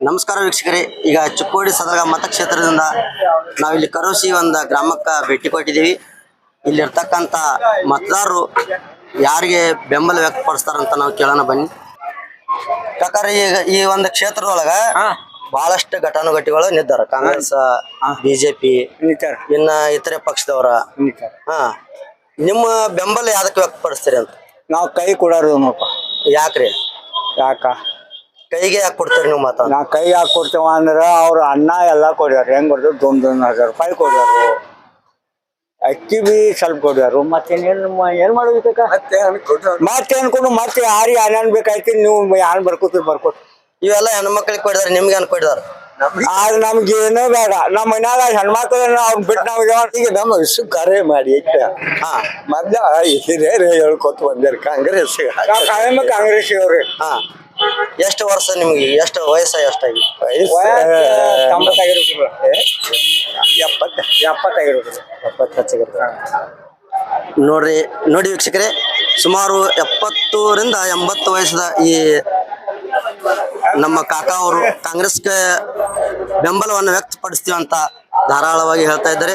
ನಮಸ್ಕಾರ ವೀಕ್ಷಕರೇ. ಈಗ ಚಿಕ್ಕೋಡಿ ಸದಗ ಮತಕ್ಷೇತ್ರದಿಂದ ನಾವಿಲ್ಲಿ ಕರೋಸಿ ಒಂದು ಗ್ರಾಮಕ್ಕೆ ಭೇಟಿ ಕೊಟ್ಟಿದ್ದೀವಿ. ಇಲ್ಲಿರ್ತಕ್ಕಂಥ ಮತದಾರರು ಯಾರಿಗೆ ಬೆಂಬಲ ವ್ಯಕ್ತಪಡಿಸ್ತಾರಂತ ನಾವು ಕೇಳೋಣ ಬನ್ನಿ. ಯಾಕಂದ್ರೆ ಈಗ ಈ ಒಂದು ಕ್ಷೇತ್ರದೊಳಗ ಬಹಳಷ್ಟು ಘಟಾನುಘಟಿಗಳು ನಿದ್ದಾರ ಕಾಂಗ್ರೆಸ್ ಬಿಜೆಪಿ ನಿಂತಾರ. ಇನ್ನ ಇತರೆ ಪಕ್ಷದವರ. ನಿಂತಾರ. ಹಾ. ನಿಮ್ಮ ಬೆಂಬಲ ಯಾವ್ದಕ್ಕೆ ವ್ಯಕ್ತಪಡಿಸ್ತೀರಿ ಅಂತ? ನಾವು ಕೈ ಕೊಡೋರು ನೋಡಪ್ಪ ಯಾಕ್ರಿ? ಯಾಕ? ಕೈಗೆ ಯಾಕೆ ಕೊಡ್ತಾರೆ ನೀವು ಮಾತಾಡ ನಾ ಕೈ ಹಾಕಿ ಕೊಡ್ತೇವ ಅಂದ್ರೆ ಅವ್ರ ಅನ್ನ ಎಲ್ಲ ಕೊಡ್ಯಾರ. ಹೆಂಗ್ ಕೊಡ್ತಾರೆ ದೊಂದ್ ದೊಂದ್ ಹಜಾರ್ ರೂಪಾಯಿ ಕೊಡ್ಯಾರು. ಅಕ್ಕಿ ಬಿ ಸ್ವಲ್ಪ ಕೊಡ್ಯಾರು. ಮತ್ತೇನೇನ್ ಮ- ಏನ್ ಮಾಡೋದಕ್ಕ ಮತ್ತೆ ಅನ್ಕೊಂಡು ಮತ್ತೆ ಯಾರಿಗೆ ಏನೇನ್ ಬೇಕಾಯ್ತಿ ನೀವು ಯಾರು ಬರ್ಕೋತೀರಿ ಬರ್ಕೋತ ಇವೆಲ್ಲ ಹೆಣ್ಮಕ್ಳಿಗೆ ಕೊಡಿದಾರೆ ನಿಮ್ಗೆ ಏನ್ ಕೊಡಿದಾರ ಆದ್ರೆ ನಮ್ಗೆ ಏನೂ ಬೇಡ. ನಮ್ಮ ಮನ್ಯಾಗ ಹೆಣ್ಮಕ್ಳು ಅವ್ರು ಬಿಟ್ಟು ನಾವು ಈಗ ನಮ್ಮ ವಿಶ್ವ ಕರೆ ಮಾಡಿ ಹಾ. ಮೊದ್ಲ ಹಿರಿಯರು ಹೇಳ್ಕೊತ ಬಂದಿರ ಕಾಂಗ್ರೆಸ್ ಕಾಂಗ್ರೆಸ್ ಅವ್ರಿ ಹಾ. ಎಷ್ಟು ವರ್ಷ ನಿಮ್ಗೆ? ಎಷ್ಟು ವಯಸ್ಸ ಎಷ್ಟಾಗಿ? ಎಪ್ಪತ್ತ ಎಪ್ಪತ್ತು ನೋಡ್ರಿ ನೋಡಿ ವೀಕ್ಷಕರೇ ಸುಮಾರು ಎಪ್ಪತ್ತರಿಂದ ಎಂಬತ್ತು ವಯಸ್ಸದ ಈ ನಮ್ಮ ಕಾಕ ಅವರು ಕಾಂಗ್ರೆಸ್ಗೆ ಬೆಂಬಲವನ್ನು ವ್ಯಕ್ತಪಡಿಸ್ತೀವಿ ಅಂತ ಧಾರಾಳವಾಗಿ ಹೇಳ್ತಾ ಇದ್ದಾರೆ.